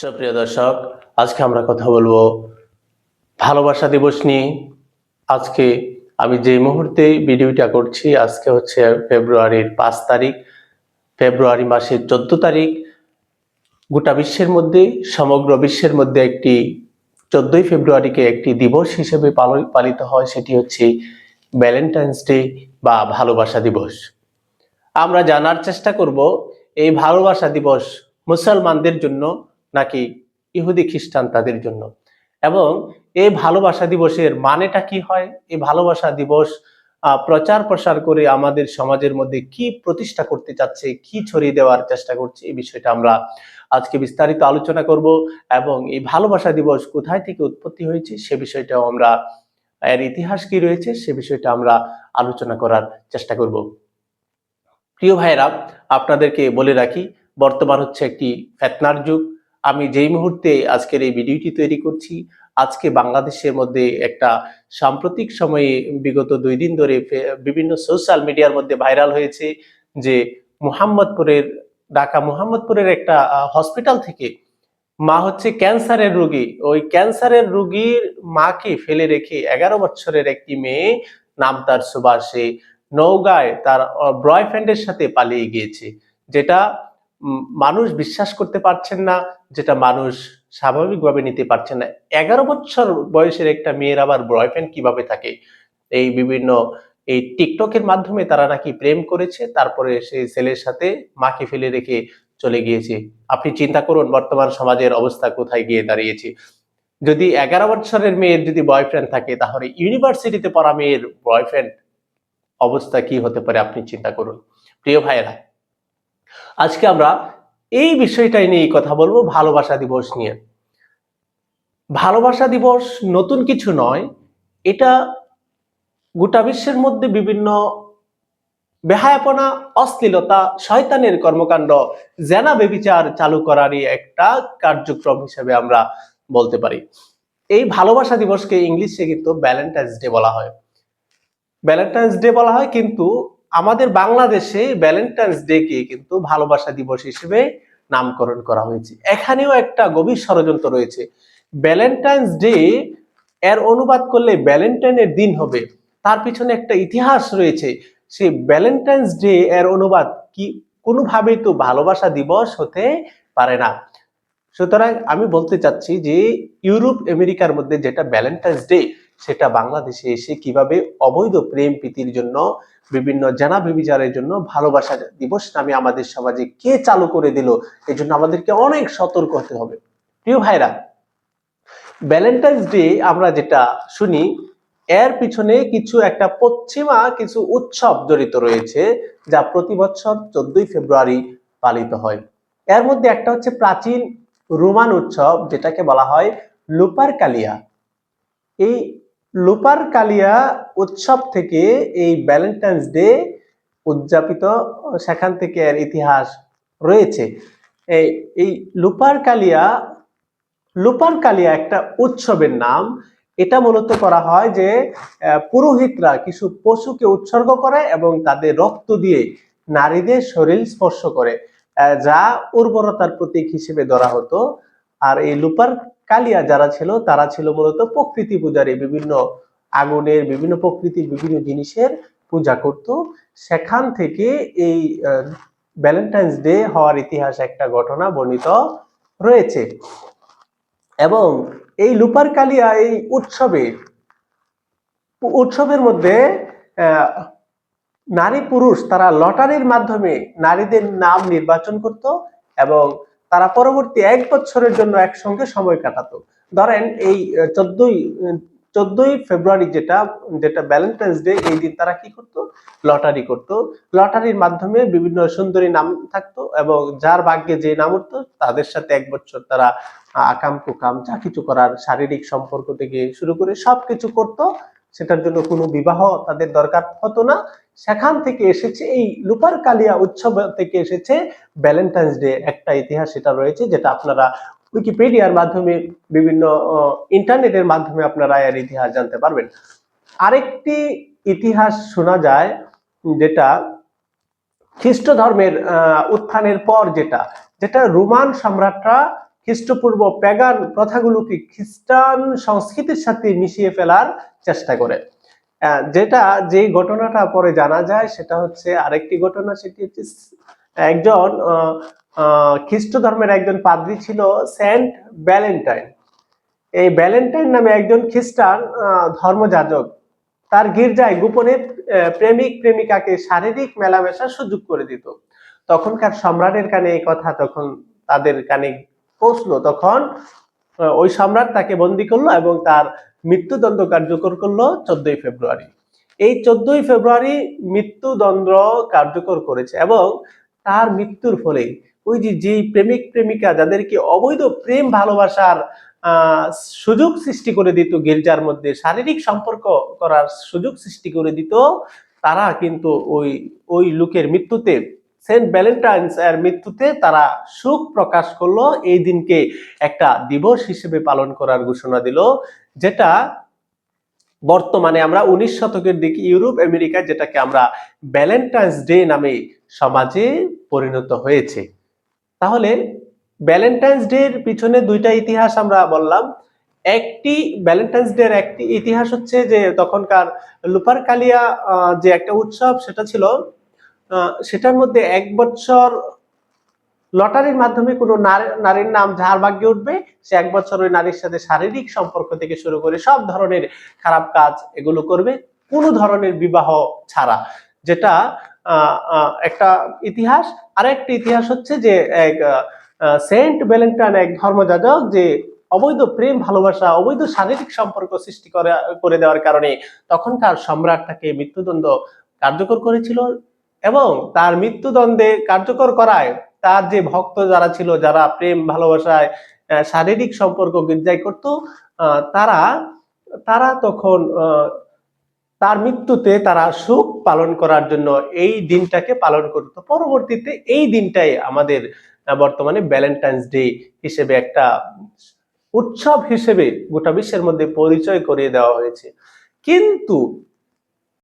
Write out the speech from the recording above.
সুপ্রিয় দর্শক, আজকে আমরা কথা বলব ভালোবাসা দিবস নিয়ে। আজকে আমি যে মুহূর্তে ভিডিওটা করছি, আজকে হচ্ছে ফেব্রুয়ারির পাঁচ তারিখ। ফেব্রুয়ারি মাসের চোদ্দ তারিখ। গোটা বিশ্বের মধ্যে, সমগ্র বিশ্বের মধ্যে একটি চোদ্দই ফেব্রুয়ারিকে একটি দিবস হিসেবে পাল- পালিত হয়, সেটি হচ্ছে ভ্যালেন্টাইন্স ডে বা ভালোবাসা দিবস। আমরা জানার চেষ্টা করব, এই ভালোবাসা দিবস মুসলমানদের জন্য নাকি ইহুদি খ্রিস্টান তাদের জন্য। এবং এই ভালোবাসা দিবসের মানেটা কি হয়? এই ভালোবাসা দিবস প্রচার প্রসার করে আমাদের সমাজের মধ্যে কি প্রতিষ্ঠা করতে চাচ্ছে, কি ছড়িয়ে দেওয়ার চেষ্টা করছে, এই বিষয়টা আমরা আজকে বিস্তারিত আলোচনা করব। এবং এই ভালোবাসা দিবস কোথায় থেকে উৎপত্তি হয়েছে, সে বিষয়টাও আমরা, এর ইতিহাস কি রয়েছে, সে বিষয়টা আমরা আলোচনা করার চেষ্টা করব। প্রিয় ভাইরা আপনাদেরকে বলে রাখি, বর্তমান হচ্ছে একটি ফেতনার যুগ। আমি যেই মুহূর্তে আজকের এই ভিডিওটি তৈরি করছি, আজকে বাংলাদেশের মধ্যে একটা সাম্প্রতিক সময়ে বিগত দুই দিন ধরে বিভিন্ন সোশ্যাল মিডিয়ার মধ্যে ভাইরাল হয়েছে যে মুহাম্মদপুরের, ঢাকা মুহাম্মদপুরের একটা হসপিটাল থেকে মা হচ্ছে ক্যান্সারের রোগী। ওই ক্যান্সারের রোগীর মাকে ফেলে রেখে এগারো বছরের একটি মেয়ে নাম তার সুভাষে নৌগায় তার বয়ফ্রেন্ডের সাথে পালিয়ে গিয়েছে। যেটা মানুষ বিশ্বাস করতে পারছেন না, যেটা মানুষ স্বাভাবিকভাবে নিতে পারছেন না। এগারো বছর বয়সের একটা মেয়ের আবার বয়ফ্রেন্ড কীভাবে থাকে? এই বিভিন্ন, এই টিকটকের মাধ্যমে তারা নাকি প্রেম করেছে, তারপরে সেই ছেলের সাথে মাকে ফেলে রেখে চলে গিয়েছে। আপনি চিন্তা করুন, বর্তমান সমাজের অবস্থা কোথায় গিয়ে দাঁড়িয়েছে। যদি এগারো বছরের মেয়ের যদি বয়ফ্রেন্ড থাকে, তাহলে ইউনিভার্সিটিতে পড়া মেয়ের বয়ফ্রেন্ড অবস্থা কি হতে পারে, আপনি চিন্তা করুন। প্রিয় ভাইয়েরা আজকে আমরা এই বিষয়টাই নিয়ে কথা বলব, ভালোবাসা দিবস নিয়ে। ভালোবাসা দিবস নতুন কিছু নয়, এটা গোটা বিশ্বের মধ্যে বিভিন্ন বেহায়াপনা, অশ্লীলতা, শয়তানের কর্মকাণ্ড, জেনা বেবিচার চালু করারই একটা কার্যক্রম হিসেবে আমরা বলতে পারি। এই ভালোবাসা দিবসকে ইংলিশে কিন্তু ভ্যালেন্টাইন্স ডে বলা হয়। ভ্যালেন্টাইন্স ডে বলা হয় কিন্তু আমাদের বাংলাদেশে ভ্যালেন্টাইন্স ডে কে কিন্তু ভালোবাসা দিবস হিসেবে নামকরণ করা হয়েছে। এখানেও একটা গভীর ষড়যন্ত্র রয়েছে। ভ্যালেন্টাইন্স ডে এর অনুবাদ করলে ভ্যালেন্টাইনের দিন হবে। তার পিছনে একটা ইতিহাস রয়েছে। সে ভ্যালেন্টাইন্স ডে এর অনুবাদ কি কোনোভাবেই তো ভালোবাসা দিবস হতে পারে না। সুতরাং আমি বলতে চাচ্ছি যে ইউরোপ, আমেরিকার মধ্যে যেটা ভ্যালেন্টাইন্স ডে সেটা বাংলাদেশে এসে কীভাবে অবৈধ প্রেম প্রীতির জন্য, বিভিন্ন জানা বিবিচারের জন্য ভালোবাসা দিবস নামে আমাদের সমাজে কে চালু করে দিল এই জন্য আমাদেরকে অনেক সতর্ক হতে হবে। প্রিয় ভাইরা ভ্যালেন্টাইন্স ডে আমরা যেটা শুনি, এর পিছনে কিছু একটা পশ্চিমা কিছু উৎসব জড়িত রয়েছে, যা প্রতি বছর চোদ্দই ফেব্রুয়ারি পালিত হয়। এর মধ্যে একটা হচ্ছে প্রাচীন রোমান উৎসব, যেটাকে বলা হয় লুপার কালিয়া এই লুপার কালিয়া উৎসব থেকে এই ভ্যালেন্টাইন্স ডে উদযাপিত, সেখান থেকে এর ইতিহাস রয়েছে। এই লুপার কালিয়া লুপার কালিয়া একটা উৎসবের নাম। এটা মূলত করা হয় যে পুরোহিতরা কিছু পশুকে উৎসর্গ করে এবং তাদের রক্ত দিয়ে নারীদের শরীর স্পর্শ করে যা উর্বরতার প্রতীক হিসেবে ধরা হতো। আর এই লুপার কালিয়া যারা ছিল, তারা ছিল মূলত প্রকৃতি পূজারী বিভিন্ন আগুনের বিভিন্ন প্রকৃতির বিভিন্ন জিনিসের পূজা করত। সেখান থেকে এই ভ্যালেন্টাইন্স ডে হওয়ার ইতিহাস একটা ঘটনা বর্ণিত রয়েছে। এবং এই লুপার কালিয়া এই উৎসবে, উৎসবের মধ্যে নারী পুরুষ তারা লটারির মাধ্যমে নারীদের নাম নির্বাচন করত এবং তারা পরবর্তী এক বছরের জন্য একসঙ্গে সময় কাটাতো। ধরেন এই চোদ্দই চোদ্দই ফেব্রুয়ারি যেটা যেটা ভ্যালেন্টাইন্স ডে এই দিন তারা কি করত? লটারি করত। লটারির মাধ্যমে বিভিন্ন সুন্দরী নাম থাকতো এবং যার ভাগ্যে যে নাম উঠতো, তাদের সাথে এক বছর তারা আকাম কুকাম, যা কিছু করার শারীরিক সম্পর্ক থেকে শুরু করে সবকিছু করত। সেটার জন্য কোনো বিবাহ তাদের দরকার হতো না। সেখান থেকে এসেছে এই লুপার কালিয়া উৎসব থেকে এসেছে ভ্যালেন্টাইন্স ডে একটা ইতিহাস সেটা রয়েছে যেটা আপনারা উইকিপিডিয়ার মাধ্যমে বিভিন্ন ইন্টারনেটের মাধ্যমে আপনারা এর ইতিহাস জানতে পারবেন। আরেকটি ইতিহাস শোনা যায় যেটা খ্রিস্ট ধর্মের উত্থানের পর যেটা যেটা রোমান সম্রাটরা খ্রিস্টপূর্ব প্যাগান প্রথাগুলোকে খ্রিস্টান সংস্কৃতির সাথে মিশিয়ে ফেলার চেষ্টা করে। যেটা যেই ঘটনাটা পরে জানা যায় সেটা হচ্ছে আরেকটি ঘটনা, সেটি হচ্ছে একজন খ্রিস্ট ধর্মের একজন পাদ্রী ছিল সেন্ট ভ্যালেন্টাইন এই ভ্যালেন্টাইন নামে একজন খ্রিস্টান ধর্মযাজক। তার গির্জায় গোপনে প্রেমিক প্রেমিকাকে শারীরিক মেলামেশার সুযোগ করে দিত। তখনকার সম্রাটের কানে এই কথা, তখন তাদের কানে পৌঁছলো তখন ওই সম্রাট তাকে বন্দি করল এবং তার মৃত্যুদণ্ড কার্যকর করল চোদ্দই ফেব্রুয়ারি। এই চোদ্দই ফেব্রুয়ারি মৃত্যুদণ্ড কার্যকর করেছে এবং তার মৃত্যুর ফলে ওই যে যেই প্রেমিক প্রেমিকা যাদেরকে অবৈধ প্রেম ভালোবাসার সুযোগ সৃষ্টি করে দিত গির্জার মধ্যে, শারীরিক সম্পর্ক করার সুযোগ সৃষ্টি করে দিত, তারা কিন্তু ওই ওই লোকের মৃত্যুতে সেন্ট ভ্যালেন্টাইন্স এর মৃত্যুতে তারা সুখ প্রকাশ করল। এই দিনকে একটা দিবস হিসেবে পালন করার ঘোষণা দিল, যেটা বর্তমানে আমরা উনিশ শতকের দিকে ইউরোপ, আমেরিকা, যেটাকে আমরা ভ্যালেন্টাইন্স ডে নামে সমাজে পরিণত হয়েছে। তাহলে ভ্যালেন্টাইন্স ডে এর পিছনে দুইটা ইতিহাস আমরা বললাম। একটি ভ্যালেন্টাইন্স ডে এর একটি ইতিহাস হচ্ছে যে তখনকার লুপারকালিয়া যে একটা উৎসব, সেটা ছিল সেটার মধ্যে এক বছর লটারির মাধ্যমে কোনো নারী- নারীর নাম যার ভাগ্যে উঠবে, সে এক বছর ওই নারীর সাথে শারীরিক সম্পর্ক থেকে শুরু করে সব ধরনের খারাপ কাজ এগুলো করবে, কোনো ধরনের বিবাহ ছাড়া। যেটা একটা ইতিহাস আর একটা ইতিহাস হচ্ছে যে এক সেন্ট ভ্যালেন্টাইন এক ধর্মযাজক যে অবৈধ প্রেম, ভালোবাসা, অবৈধ শারীরিক সম্পর্ক সৃষ্টি করে করে দেওয়ার কারণে তখনকার সম্রাট তাকে মৃত্যুদণ্ড কার্যকর করেছিল। এবং তার মৃত্যুদণ্ডে কার্যকর করায় তার যে ভক্ত যারা ছিল, যারা প্রেম, ভালোবাসায় শারীরিক সম্পর্ক গির্জায় করত তারা তারা তখন তার মৃত্যুতে তারা সুখ পালন করার জন্য এই দিনটাকে পালন করত। পরবর্তীতে এই দিনটাই আমাদের বর্তমানে ভ্যালেন্টাইন্স ডে হিসেবে একটা উৎসব হিসেবে গোটা বিশ্বের মধ্যে পরিচয় করিয়ে দেওয়া হয়েছে। কিন্তু